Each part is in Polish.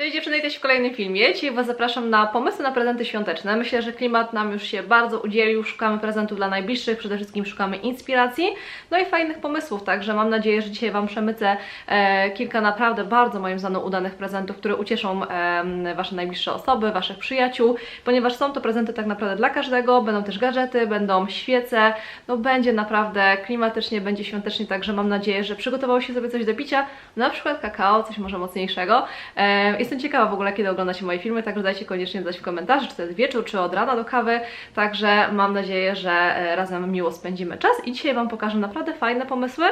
Cześć dziewczyny, jesteś w kolejnym filmie. Dzisiaj Was zapraszam na pomysły na prezenty świąteczne. Myślę, że klimat nam już się bardzo udzielił, szukamy prezentów dla najbliższych, przede wszystkim szukamy inspiracji, no i fajnych pomysłów, także mam nadzieję, że dzisiaj Wam przemycę e, kilka naprawdę bardzo moim zdaniem udanych prezentów, które ucieszą e, Wasze najbliższe osoby, Waszych przyjaciół, ponieważ są to prezenty tak naprawdę dla każdego, będą też gadżety, będą świece, no będzie naprawdę klimatycznie, będzie świątecznie, także mam nadzieję, że przygotował się sobie coś do picia, na przykład kakao, coś może mocniejszego. E, Jestem ciekawa w ogóle, kiedy oglądacie moje filmy, także dajcie koniecznie znać w komentarzu, czy to jest wieczór, czy od rana do kawy. Także mam nadzieję, że e, razem miło spędzimy czas i dzisiaj Wam pokażę naprawdę fajne pomysły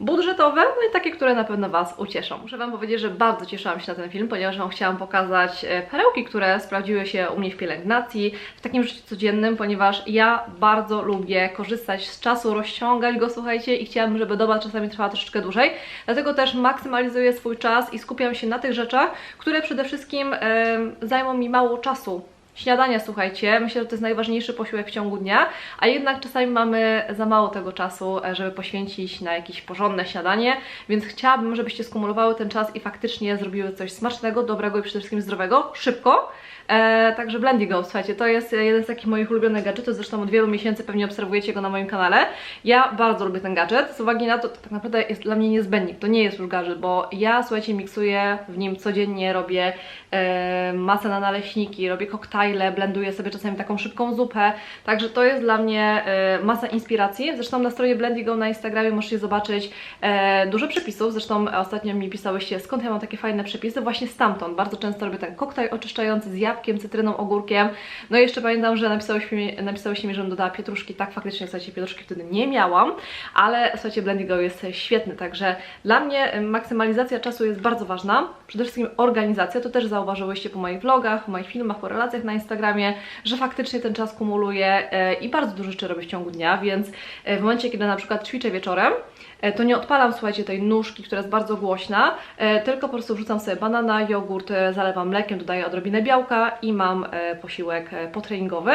budżetowe, no i takie, które na pewno Was ucieszą. Muszę Wam powiedzieć, że bardzo cieszyłam się na ten film, ponieważ Wam chciałam pokazać e, perełki, które sprawdziły się u mnie w pielęgnacji, w takim życiu codziennym, ponieważ ja bardzo lubię korzystać z czasu, rozciągać go, słuchajcie, i chciałabym, żeby doba czasami trwała troszeczkę dłużej. Dlatego też maksymalizuję swój czas i skupiam się na tych rzeczach, które przede wszystkim e, zajmą mi mało czasu. Śniadania, słuchajcie, myślę, że to jest najważniejszy posiłek w ciągu dnia, a jednak czasami mamy za mało tego czasu, e, żeby poświęcić na jakieś porządne śniadanie, więc chciałabym, żebyście skumulowały ten czas i faktycznie zrobiły coś smacznego, dobrego i przede wszystkim zdrowego, szybko. E, także Blendigo, słuchajcie, to jest jeden z takich moich ulubionych gadżetów, zresztą od wielu miesięcy pewnie obserwujecie go na moim kanale. Ja bardzo lubię ten gadżet, z uwagi na to, to tak naprawdę jest dla mnie niezbędnik, to nie jest już gadżet, bo ja, słuchajcie, miksuję w nim codziennie, robię e, masę na naleśniki, robię koktajle, blenduję sobie czasami taką szybką zupę, także to jest dla mnie e, masa inspiracji. Zresztą na stronie Blendigo na Instagramie możecie zobaczyć e, dużo przepisów, zresztą ostatnio mi pisałyście, skąd ja mam takie fajne przepisy, właśnie stamtąd. Bardzo często robię ten koktajl oczyszczający z jabłkiem, cytryną, ogórkiem. No i jeszcze pamiętam, że napisałyście mi, napisałyście mi, żebym dodała pietruszki. Tak, faktycznie, słuchajcie, pietruszki wtedy nie miałam, ale słuchajcie, Blendigo jest świetny, także dla mnie e, maksymalizacja czasu jest bardzo ważna. Przede wszystkim organizacja, to też zauważyłyście po moich vlogach, po moich filmach, po relacjach na Instagramie, że faktycznie ten czas kumuluję e, i bardzo dużo rzeczy robię w ciągu dnia, więc e, w momencie, kiedy na przykład ćwiczę wieczorem, e, to nie odpalam, słuchajcie, tej nóżki, która jest bardzo głośna, tylko po prostu wrzucam sobie banana, jogurt, zalewam mlekiem, dodaję odrobinę białka i mam posiłek potreningowy.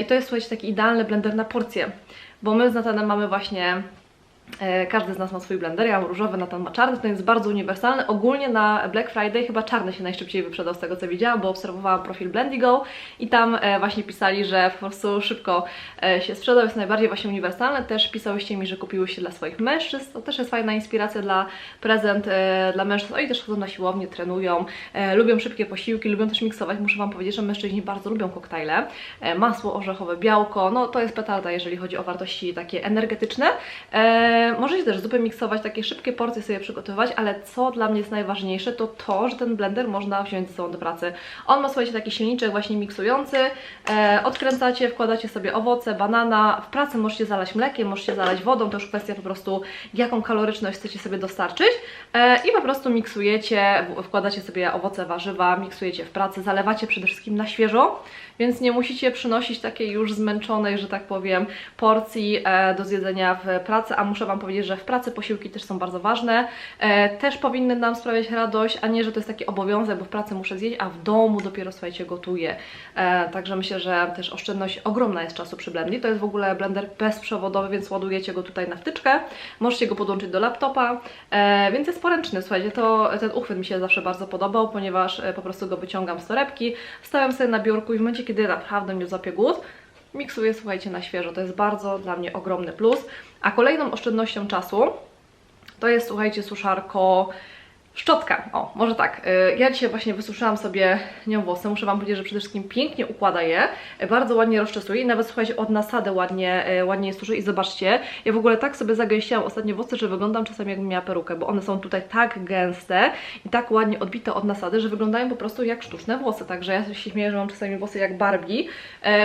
I to jest, słuchajcie, taki idealny blender na porcję, bo my z Natanem mamy właśnie Każdy z nas ma swój blender, ja mam różowy, Natan ma czarny, to jest bardzo uniwersalny. Ogólnie na Black Friday chyba czarny się najszybciej wyprzedał z tego co widziałam, bo obserwowałam profil Blendigo i tam e, właśnie pisali, że po prostu szybko e, się sprzedał, jest najbardziej właśnie uniwersalny. Też pisałyście mi, że kupiły się dla swoich mężczyzn, to też jest fajna inspiracja dla prezent e, dla mężczyzn. Oni też chodzą na siłownię, trenują, e, lubią szybkie posiłki, lubią też miksować. Muszę Wam powiedzieć, że mężczyźni bardzo lubią koktajle. E, masło orzechowe, białko, no to jest petarda, jeżeli chodzi o wartości takie energetyczne. Możecie też zupy miksować, takie szybkie porcje sobie przygotowywać, ale co dla mnie jest najważniejsze, to to, że ten blender można wziąć ze sobą do pracy. On ma, słuchajcie, taki silniczek właśnie miksujący, e, odkręcacie, wkładacie sobie owoce, banana, w pracy możecie zalać mlekiem, możecie zalać wodą, to już kwestia po prostu jaką kaloryczność chcecie sobie dostarczyć. E, i po prostu miksujecie, wkładacie sobie owoce, warzywa, miksujecie w pracy, zalewacie przede wszystkim na świeżo, więc nie musicie przynosić takiej już zmęczonej, że tak powiem, porcji e, do zjedzenia w pracy, a muszę Wam powiedzieć, że w pracy posiłki też są bardzo ważne, e, też powinny nam sprawiać radość, a nie, że to jest taki obowiązek, bo w pracy muszę zjeść, a w domu dopiero, słuchajcie, gotuję. E, także myślę, że też oszczędność ogromna jest czasu przy Blendli. To jest w ogóle blender bezprzewodowy, więc ładujecie go tutaj na wtyczkę, możecie go podłączyć do laptopa, więc jest poręczny, słuchajcie, to ten uchwyt mi się zawsze bardzo podobał, ponieważ po prostu go wyciągam z torebki, stawiam sobie na biurku i w momencie, kiedy naprawdę mnie złapie głód, miksuję, słuchajcie, na świeżo. To jest bardzo dla mnie ogromny plus. A kolejną oszczędnością czasu to jest, słuchajcie, suszarko Szczotka, o, może tak. y, Ja dzisiaj właśnie wysuszyłam sobie nią włosy. Muszę Wam powiedzieć, że przede wszystkim pięknie układa je, y, bardzo ładnie rozczesuje i nawet słuchajcie, od nasady ładnie, y, ładnie je suszy. I zobaczcie, ja w ogóle tak sobie zagęściłam ostatnie włosy, że wyglądam czasami jakbym miała perukę, bo one są tutaj tak gęste i tak ładnie odbite od nasady, że wyglądają po prostu jak sztuczne włosy. Także ja się śmieję, że mam czasami włosy jak Barbie,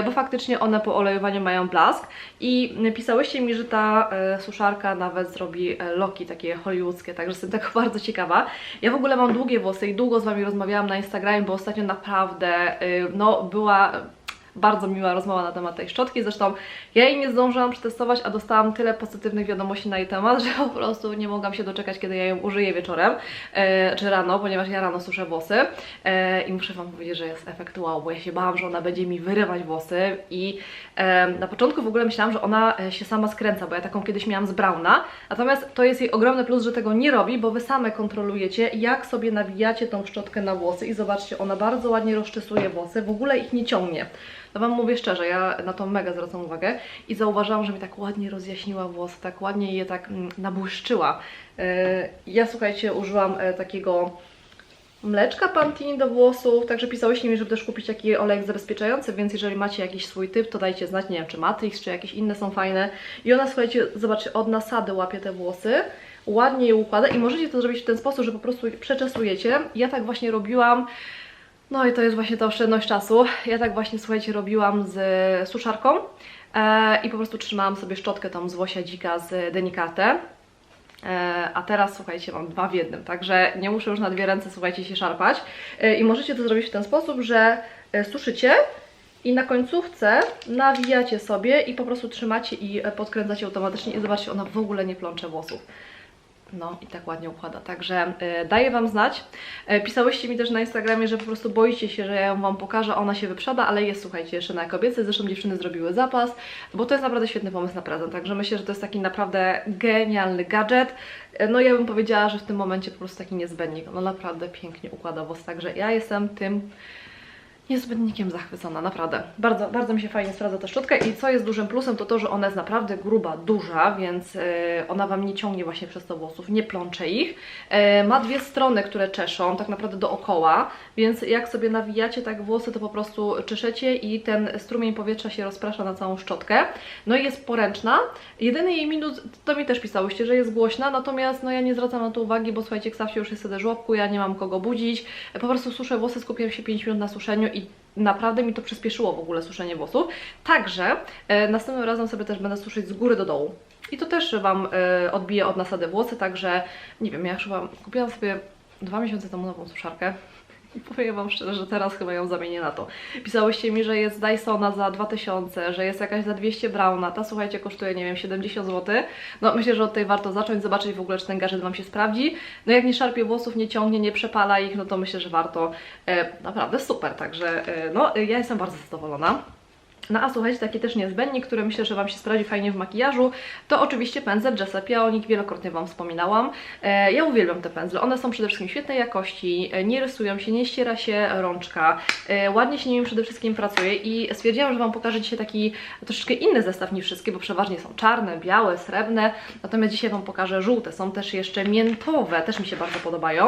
bo faktycznie one po olejowaniu mają blask. I pisałyście mi, że ta suszarka nawet zrobi loki takie hollywoodzkie, także jestem tego bardzo ciekawa. Ja w ogóle mam długie włosy i długo z Wami rozmawiałam na Instagramie, bo ostatnio naprawdę y, no, była bardzo miła rozmowa na temat tej szczotki. Zresztą ja jej nie zdążyłam przetestować, a dostałam tyle pozytywnych wiadomości na jej temat, że po prostu nie mogłam się doczekać, kiedy ja ją użyję wieczorem e, czy rano, ponieważ ja rano suszę włosy e, i muszę Wam powiedzieć, że jest efekt wow, bo ja się bałam, że ona będzie mi wyrywać włosy i e, na początku w ogóle myślałam, że ona e, się sama skręca, bo ja taką kiedyś miałam z Brauna, natomiast to jest jej ogromny plus, że tego nie robi, bo Wy same kontrolujecie, jak sobie nawijacie tą szczotkę na włosy i zobaczcie, ona bardzo ładnie rozczesuje włosy, w ogóle ich nie ciągnie. No Wam mówię szczerze, ja na to mega zwracam uwagę i zauważyłam, że mi tak ładnie rozjaśniła włosy, tak ładnie je tak mm, nabłyszczyła. Yy, Ja słuchajcie, użyłam e, takiego mleczka Pantene do włosów, także pisałyście mi, żeby też kupić taki olejek zabezpieczający, więc jeżeli macie jakiś swój typ, to dajcie znać, nie wiem, czy Matrix, czy jakieś inne są fajne. I ona, słuchajcie, zobaczcie, od nasady łapie te włosy, ładnie je układa i możecie to zrobić w ten sposób, że po prostu przeczesujecie. Ja tak właśnie robiłam, no i to jest właśnie ta oszczędność czasu. Ja tak właśnie, słuchajcie, robiłam z suszarką e, i po prostu trzymałam sobie szczotkę tą z Łosia Dzika z Denikate. E, A teraz słuchajcie, mam dwa w jednym, także nie muszę już na dwie ręce, słuchajcie, się szarpać. E, I możecie to zrobić w ten sposób, że e, suszycie i na końcówce nawijacie sobie i po prostu trzymacie i podkręcacie automatycznie i zobaczcie, ona w ogóle nie plącze włosów. No i tak ładnie układa, także e, daję Wam znać. E, pisałyście mi też na Instagramie, że po prostu boicie się, że ja ją Wam pokażę, ona się wyprzeda, ale jest, słuchajcie, jeszcze na kobiece, zresztą dziewczyny zrobiły zapas, bo to jest naprawdę świetny pomysł na prezent, także myślę, że to jest taki naprawdę genialny gadżet. E, No ja bym powiedziała, że w tym momencie po prostu taki niezbędnik, no naprawdę pięknie układa włos, także ja jestem tym niezbędnikiem zachwycona, naprawdę. Bardzo, bardzo mi się fajnie sprawdza ta szczotka i co jest dużym plusem, to to, że ona jest naprawdę gruba, duża, więc yy, ona Wam nie ciągnie właśnie przez to włosów, nie plącze ich. Yy, ma dwie strony, które czeszą, tak naprawdę dookoła, więc jak sobie nawijacie tak włosy, to po prostu czeszecie i ten strumień powietrza się rozprasza na całą szczotkę. No i jest poręczna. Jedyny jej minus, to mi też pisałyście, że jest głośna, natomiast no ja nie zwracam na to uwagi, bo słuchajcie, Ksawcie już jest w żłobku, ja nie mam kogo budzić. Po prostu suszę włosy, skupiam się 5 minut na suszeniu i naprawdę mi to przyspieszyło w ogóle suszenie włosów. Także e, następnym razem sobie też będę suszyć z góry do dołu. I to też Wam e, odbije od nasady włosy, także nie wiem, ja chyba kupiłam sobie dwa miesiące temu nową suszarkę. Powiem Wam szczerze, że teraz chyba ją zamienię na to. Pisałyście mi, że jest Dysona za 2000, że jest jakaś za 200 Brauna. Ta słuchajcie kosztuje, nie wiem, 70 zł. No myślę, że od tej warto zacząć, zobaczyć w ogóle, czy ten gadżet Wam się sprawdzi. No jak nie szarpie włosów, nie ciągnie, nie przepala ich, no to myślę, że warto. E, naprawdę super, także e, no ja jestem bardzo zadowolona. No a słuchajcie, taki też niezbędnik, który myślę, że Wam się sprawdzi fajnie w makijażu, to oczywiście pędzel. Ja o nich wielokrotnie Wam wspominałam. E, ja uwielbiam te pędzle. One są przede wszystkim świetnej jakości, e, nie rysują się, nie ściera się rączka, e, ładnie się nimi przede wszystkim pracuje i stwierdziłam, że Wam pokażę dzisiaj taki troszeczkę inny zestaw niż wszystkie, bo przeważnie są czarne, białe, srebrne, natomiast dzisiaj Wam pokażę żółte. Są też jeszcze miętowe, też mi się bardzo podobają.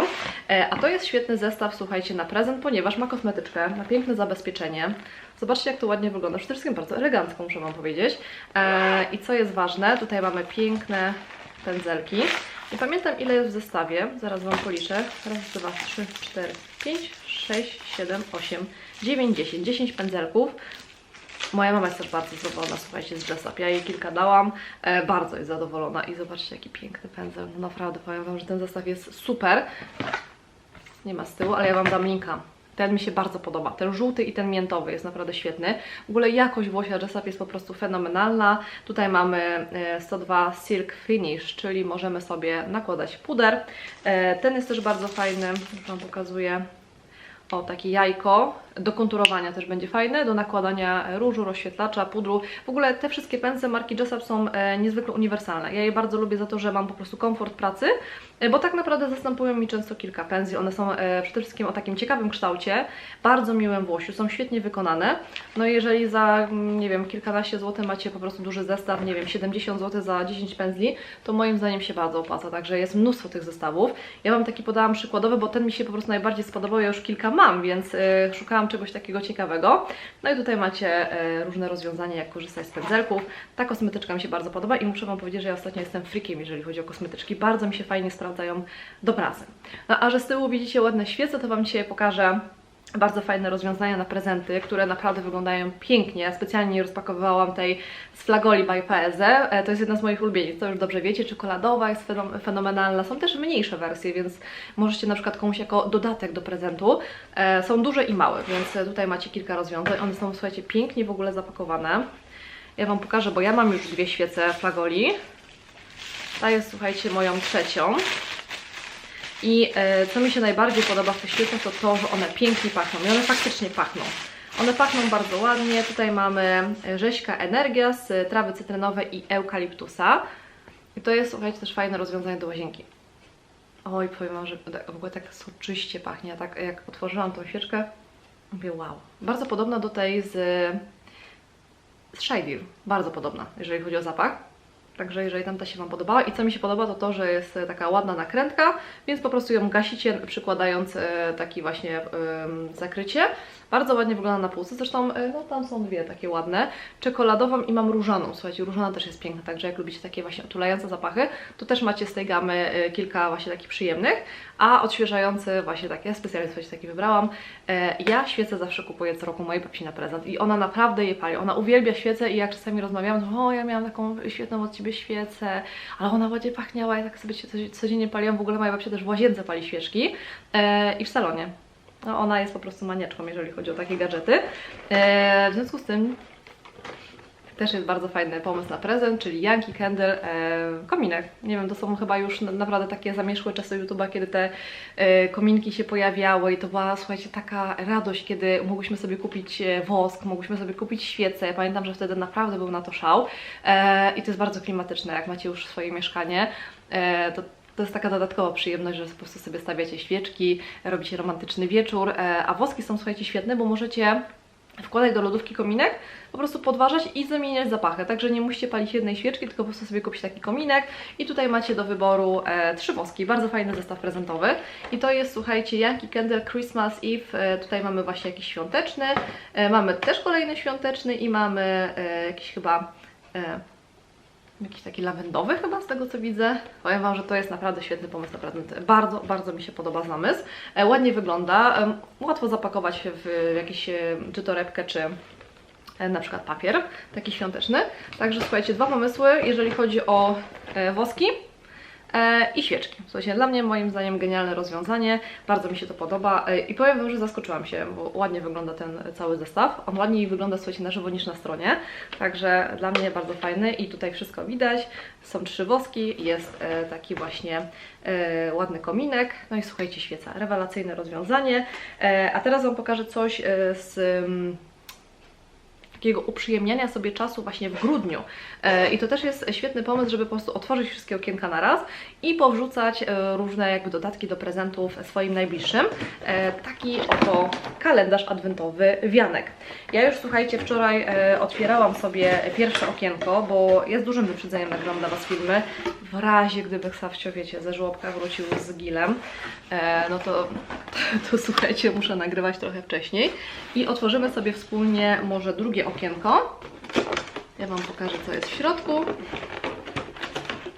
E, a to jest świetny zestaw, słuchajcie, na prezent, ponieważ ma kosmetyczkę, ma piękne zabezpieczenie. Zobaczcie, jak to ładnie wygląda. Przede wszystkim bardzo elegancko, muszę Wam powiedzieć. E, I co jest ważne, tutaj mamy piękne pędzelki. Nie pamiętam, ile jest w zestawie. Zaraz Wam policzę. Raz, dwa, trzy, cztery, pięć, sześć, siedem, osiem, dziewięć, dziesięć. Dziesięć pędzelków. Moja mama jest bardzo zadowolona, słuchajcie, z Jessup. Ja jej kilka dałam, e, bardzo jest zadowolona i zobaczcie, jaki piękny pędzel. No naprawdę, powiem Wam, że ten zestaw jest super. Nie ma z tyłu, ale ja Wam dam linka. Ten mi się bardzo podoba. Ten żółty i ten miętowy jest naprawdę świetny. W ogóle jakość włosia Jessup jest po prostu fenomenalna. Tutaj mamy e, 102 Silk Finish, czyli możemy sobie nakładać puder. E, Ten jest też bardzo fajny, już Wam pokazuję. O, takie jajko. Do konturowania też będzie fajne, do nakładania różu, rozświetlacza, pudru. W ogóle te wszystkie pędzle marki Jessup są e, niezwykle uniwersalne. Ja je bardzo lubię za to, że mam po prostu komfort pracy, e, bo tak naprawdę zastępują mi często kilka pędzli. One są e, przede wszystkim o takim ciekawym kształcie, bardzo miłym włosiu, są świetnie wykonane. No i jeżeli za, mm, nie wiem, kilkanaście złotych macie po prostu duży zestaw, nie wiem, 70 zł za 10 pędzli, to moim zdaniem się bardzo opłaca, także jest mnóstwo tych zestawów. Ja Wam taki podałam przykładowy, bo ten mi się po prostu najbardziej spodobał, ja już kilka mam, więc szukałam czegoś takiego ciekawego. No i tutaj macie e, różne rozwiązania, jak korzystać z pędzelków. Ta kosmetyczka mi się bardzo podoba i muszę Wam powiedzieć, że ja ostatnio jestem freakiem, jeżeli chodzi o kosmetyczki. Bardzo mi się fajnie sprawdzają do pracy. No, a że z tyłu widzicie ładne świece, to Wam dzisiaj pokażę Bardzo fajne rozwiązania na prezenty, które naprawdę wyglądają pięknie. Ja specjalnie nie rozpakowywałam tej z Flagoli by PSE. E, To jest jedna z moich ulubienic, to już dobrze wiecie. Czekoladowa jest fenom- fenomenalna. Są też mniejsze wersje, więc możecie na przykład komuś jako dodatek do prezentu. E, Są duże i małe, więc tutaj macie kilka rozwiązań. One są, słuchajcie, pięknie w ogóle zapakowane. Ja Wam pokażę, bo ja mam już dwie świece Flagoli. Ta jest, słuchajcie, moją trzecią. I e, co mi się najbardziej podoba w tych świecach, to to, że one pięknie pachną. I one faktycznie pachną. One pachną bardzo ładnie. Tutaj mamy rzeźka energia z trawy cytrynowej i eukaliptusa. I to jest, słuchajcie, też fajne rozwiązanie do łazienki. Oj, powiem Wam, że w ogóle tak soczyście pachnie. Tak jak otworzyłam tą świeczkę, mówię wow. Bardzo podobna do tej z, z. Bardzo podobna, jeżeli chodzi o zapach. Także jeżeli tamta się Wam podobała i co mi się podoba to to, że jest e, taka ładna nakrętka, więc po prostu ją gasicie przykładając e, taki właśnie em, zakrycie. Bardzo ładnie wygląda na półce, zresztą e, no, tam są dwie takie ładne. Czekoladową i mam różaną, słuchajcie, różana też jest piękna, także jak lubicie takie właśnie otulające zapachy, to też macie z tej gamy e, kilka właśnie takich przyjemnych, a odświeżające właśnie takie, ja specjalnie słuchajcie takie wybrałam. E, Ja świecę zawsze kupuję co roku mojej babci na prezent i ona naprawdę je pali, ona uwielbia świecę i jak czasami rozmawiamy, to o ja miałam taką świetną od Ciebie świecę, ale ona ładnie pachniała, ja tak sobie codziennie paliłam, w ogóle moja babcia też w łazience pali świeczki i w salonie. No, ona jest po prostu maniaczką, jeżeli chodzi o takie gadżety. E, w związku z tym też jest bardzo fajny pomysł na prezent, czyli Yankee Candle e, kominek. Nie wiem, to są chyba już na- naprawdę takie zamieszłe czasy YouTube'a, kiedy te e, kominki się pojawiały i to była, słuchajcie, taka radość, kiedy mogłyśmy sobie kupić e, wosk, mogłyśmy sobie kupić świece. Ja pamiętam, że wtedy naprawdę był na to szał e, i to jest bardzo klimatyczne, jak macie już swoje mieszkanie, e, to to jest taka dodatkowa przyjemność, że po prostu sobie stawiacie świeczki, robicie romantyczny wieczór, e, a woski są, słuchajcie, świetne, bo możecie wkładać do lodówki kominek, po prostu podważać i zamieniać zapachy. Także nie musicie palić jednej świeczki, tylko po prostu sobie kupić taki kominek. I tutaj macie do wyboru e, trzy woski. Bardzo fajny zestaw prezentowy. I to jest, słuchajcie, Yankee Candle Christmas Eve. E, tutaj mamy właśnie jakiś świąteczny. E, mamy też kolejny świąteczny i mamy e, jakiś chyba... E, Jakiś taki lawendowy chyba z tego co widzę. Powiem Wam, że to jest naprawdę świetny pomysł na prezent. Bardzo, bardzo mi się podoba zamysł. E, ładnie wygląda. Łatwo zapakować w jakieś e, czy torebkę, czy e, na przykład papier, taki świąteczny. Także słuchajcie, dwa pomysły, jeżeli chodzi o woski i świeczki. Słuchajcie, dla mnie moim zdaniem genialne rozwiązanie, bardzo mi się to podoba e, i powiem Wam, że zaskoczyłam się, bo ładnie wygląda ten cały zestaw. On ładniej wygląda, słuchajcie, na żywo niż na stronie, także dla mnie bardzo fajny i tutaj wszystko widać. Są trzy woski, jest e, taki właśnie e, ładny kominek, no i słuchajcie, świeca. Rewelacyjne rozwiązanie. E, a teraz Wam pokażę coś e, z... takiego uprzyjemniania sobie czasu właśnie w grudniu. E, I to też jest świetny pomysł, żeby po prostu otworzyć wszystkie okienka na raz i powrzucać e, różne jakby dodatki do prezentów swoim najbliższym. E, Taki oto kalendarz adwentowy wianek. Ja już słuchajcie, wczoraj otwierałam sobie pierwsze okienko, bo ja z dużym wyprzedzeniem nagrywam dla Was filmy. W razie gdyby Ksawcio, wiecie, ze żłobka wrócił z gilem, no to, to słuchajcie, muszę nagrywać trochę wcześniej. I otworzymy sobie wspólnie może drugie okienko. Ja Wam pokażę, co jest w środku.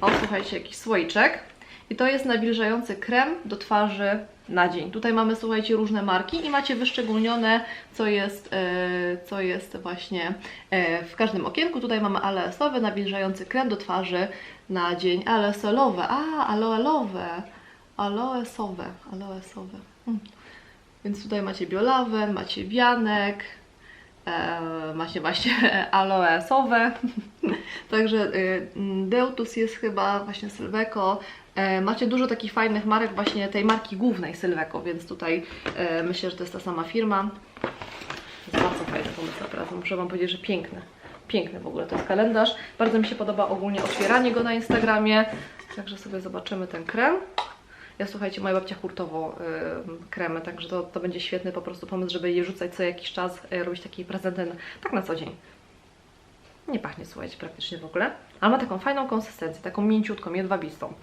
O, słuchajcie, jakiś słoiczek. I to jest nawilżający krem do twarzy na dzień. Tutaj mamy, słuchajcie, różne marki i macie wyszczególnione, co jest, e, co jest właśnie e, w każdym okienku. Tutaj mamy aloesowy, nawilżający krem do twarzy na dzień. Aloesowe, a, aloelowe, aloesowe, aloesowe. Hmm. Więc tutaj macie biolawen, macie wianek, e, macie właśnie aloesowe. Także y, Deutus jest chyba właśnie Sylweco. E, macie dużo takich fajnych marek, właśnie tej marki głównej Sylweco, więc tutaj e, myślę, że to jest ta sama firma. Jest bardzo fajny pomysł na prezent. Muszę Wam powiedzieć, że piękny. Piękny w ogóle to jest kalendarz. Bardzo mi się podoba ogólnie otwieranie go na Instagramie. Także sobie zobaczymy ten krem. Ja słuchajcie, moja babcia hurtowo y, kremy, także to, to będzie świetny po prostu pomysł, żeby je rzucać co jakiś czas, y, robić takie prezenty na- tak na co dzień. Nie pachnie, słuchajcie, praktycznie w ogóle, ale ma taką fajną konsystencję, taką mięciutką, jedwabistą.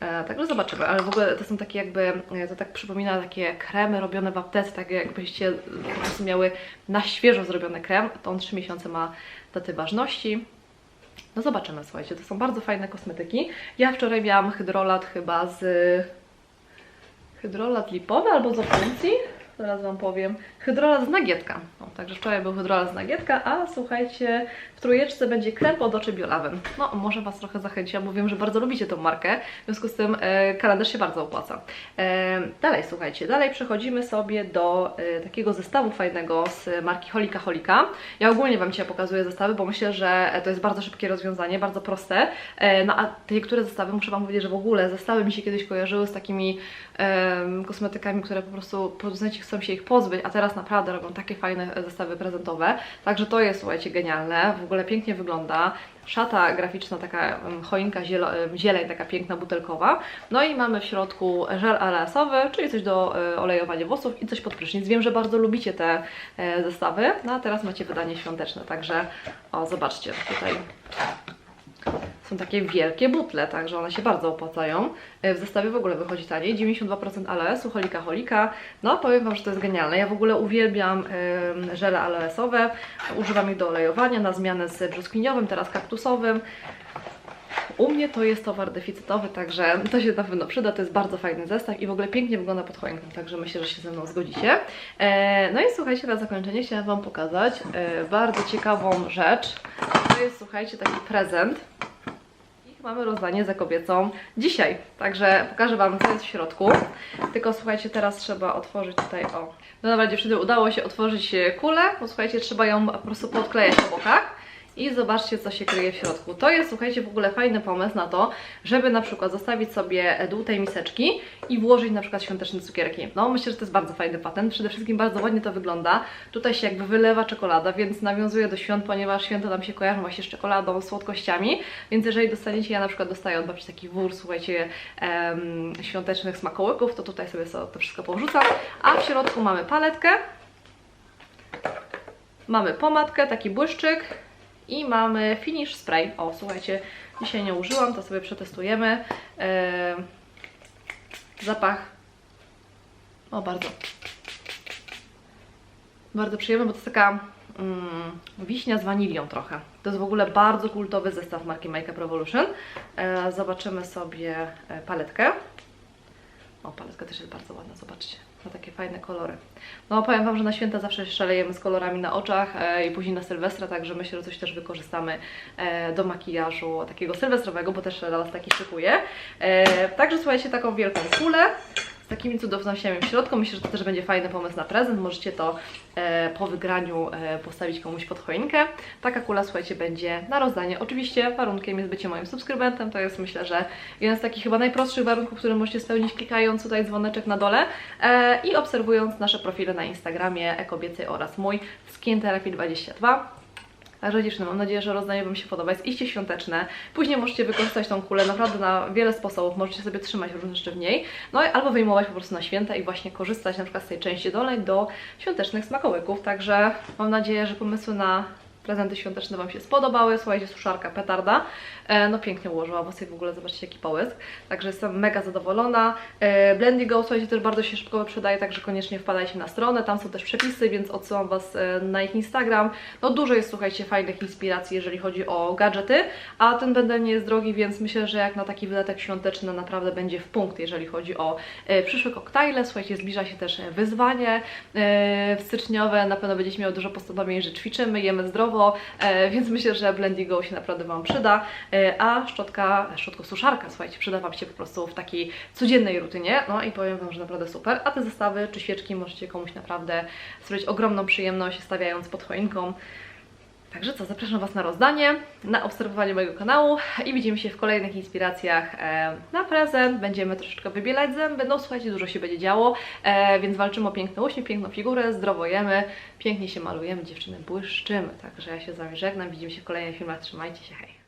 E, także zobaczymy, ale w ogóle to są takie jakby, e, to tak przypomina takie kremy robione w aptece, tak jakbyście po prostu miały na świeżo zrobiony krem, to on 3 miesiące ma daty ważności. No zobaczymy, słuchajcie, to są bardzo fajne kosmetyki. Ja wczoraj miałam hydrolat chyba z... Hydrolat lipowy albo z opuncji. Zaraz Wam powiem. Hydrolat z nagietka. Także wczoraj był hydrolat z nagietka, a słuchajcie, w trójeczce będzie krem pod oczy Biolawen. No, może Was trochę zachęciłam, bo wiem, że bardzo lubicie tą markę, w związku z tym e, kalendarz się bardzo opłaca. E, dalej, słuchajcie, dalej przechodzimy sobie do e, takiego zestawu fajnego z marki Holika Holika. Ja ogólnie Wam dzisiaj pokazuję zestawy, bo myślę, że to jest bardzo szybkie rozwiązanie, bardzo proste. E, no a te niektóre zestawy, muszę Wam powiedzieć, że w ogóle zestawy mi się kiedyś kojarzyły z takimi em, kosmetykami, które po prostu producenci chcą się ich pozbyć, a teraz naprawdę robią takie fajne zestawy prezentowe. Także to jest, słuchajcie, genialne. W ogóle pięknie wygląda. Szata graficzna, taka choinka zieleń, taka piękna, butelkowa. No i mamy w środku żel aleasowy, czyli coś do e, olejowania włosów i coś pod prysznic. Wiem, że bardzo lubicie te e, zestawy, no a teraz macie wydanie świąteczne, także o, zobaczcie, tutaj są takie wielkie butle, także one się bardzo opłacają. E, W zestawie w ogóle wychodzi taniej, 92% aloesu, holika holika. No powiem Wam, że to jest genialne. Ja w ogóle uwielbiam ym, żele aloesowe, używam ich do olejowania na zmianę z brzoskwiniowym, teraz kaktusowym. U mnie to jest towar deficytowy, także to się na pewno przyda. To jest bardzo fajny zestaw i w ogóle pięknie wygląda pod choinką, także myślę, że się ze mną zgodzicie. E, no i słuchajcie, na zakończenie chciałam Wam pokazać e, bardzo ciekawą rzecz. To jest, słuchajcie, taki prezent. Mamy rozdanie za kobiecą dzisiaj. Także pokażę Wam, co jest w środku. Tylko słuchajcie, teraz trzeba otworzyć tutaj, o. No dobra, dziewczyny, udało się otworzyć e, kulę, bo słuchajcie, trzeba ją po prostu podklejać po bokach. I zobaczcie, co się kryje w środku. To jest, słuchajcie, w ogóle fajny pomysł na to, żeby na przykład zostawić sobie dół tej miseczki i włożyć na przykład świąteczne cukierki. No, myślę, że to jest bardzo fajny patent. Przede wszystkim bardzo ładnie to wygląda. Tutaj się jakby wylewa czekolada, więc nawiązuje do świąt, ponieważ święta nam się kojarzą właśnie z czekoladą, słodkościami. Więc jeżeli dostaniecie, ja na przykład dostaję od babci taki wór, słuchajcie, em, świątecznych smakołyków, to tutaj sobie so- to wszystko powrzucam. A w środku mamy paletkę, mamy pomadkę, taki błyszczyk i mamy finish spray. O, słuchajcie, dzisiaj nie użyłam, to sobie przetestujemy. Em, zapach. O, bardzo. Bardzo przyjemny, bo to jest taka mm, wiśnia z wanilią trochę. To jest w ogóle bardzo kultowy zestaw marki Makeup Revolution. E, zobaczymy sobie e, paletkę. O, paletka też jest bardzo ładna, zobaczcie. Ma takie fajne kolory. No powiem Wam, że na święta zawsze szalejemy z kolorami na oczach e, i później na Sylwestra, także myślę, że coś też wykorzystamy e, do makijażu takiego sylwestrowego, bo też dla Was taki szykuję. E, także słuchajcie, taką wielką kulę takimi cudownościami w środku. Myślę, że to też będzie fajny pomysł na prezent. Możecie to e, po wygraniu e, postawić komuś pod choinkę. Taka kula, słuchajcie, będzie na rozdanie. Oczywiście warunkiem jest bycie moim subskrybentem. To jest myślę, że jeden z takich chyba najprostszych warunków, które możecie spełnić klikając tutaj dzwoneczek na dole e, i obserwując nasze profile na Instagramie Ekobiecej oraz mój Skin Therapy 22. Także dziewczyny, mam nadzieję, że rozdanie Wam się podoba. Jest iście świąteczne. Później możecie wykorzystać tą kulę naprawdę na wiele sposobów. Możecie sobie trzymać różne rzeczy w niej. No i albo wyjmować po prostu na święta i właśnie korzystać na przykład z tej części dolej do świątecznych smakołyków. Także mam nadzieję, że pomysły na prezenty świąteczne Wam się spodobały. Słuchajcie, suszarka, petarda. E, no pięknie ułożyła, bo sobie w ogóle zobaczcie jaki połysk. Także jestem mega zadowolona. E, Blendy Go, słuchajcie, też bardzo się szybko wyprzedaje, także koniecznie wpadajcie na stronę. Tam są też przepisy, więc odsyłam Was e, na ich Instagram. No dużo jest, słuchajcie, fajnych inspiracji, jeżeli chodzi o gadżety, a ten będę nie jest drogi, więc myślę, że jak na taki wydatek świąteczny naprawdę będzie w punkt, jeżeli chodzi o e, przyszłe koktajle. Słuchajcie, zbliża się też wyzwanie e, styczniowe, na pewno będziecie miały dużo postanowień, że ćwiczymy, jemy zdrowo, e, więc myślę, że Blendy Go się naprawdę Wam przyda, e, a szczotka, szczotko-suszarka, słuchajcie, przyda Wam się po prostu w takiej codziennej rutynie, no i powiem Wam, że naprawdę super, a te zestawy czy świeczki możecie komuś naprawdę sprawić ogromną przyjemność, stawiając pod choinką. Także co, zapraszam Was na rozdanie, na obserwowanie mojego kanału i widzimy się w kolejnych inspiracjach e, na prezent. Będziemy troszeczkę wybielać zęby, no słuchajcie, dużo się będzie działo, e, więc walczymy o piękny uśmiech, piękną figurę, zdrowo jemy, pięknie się malujemy, dziewczyny błyszczymy. Także ja się z Wami żegnam, widzimy się w kolejnych filmach, trzymajcie się, hej!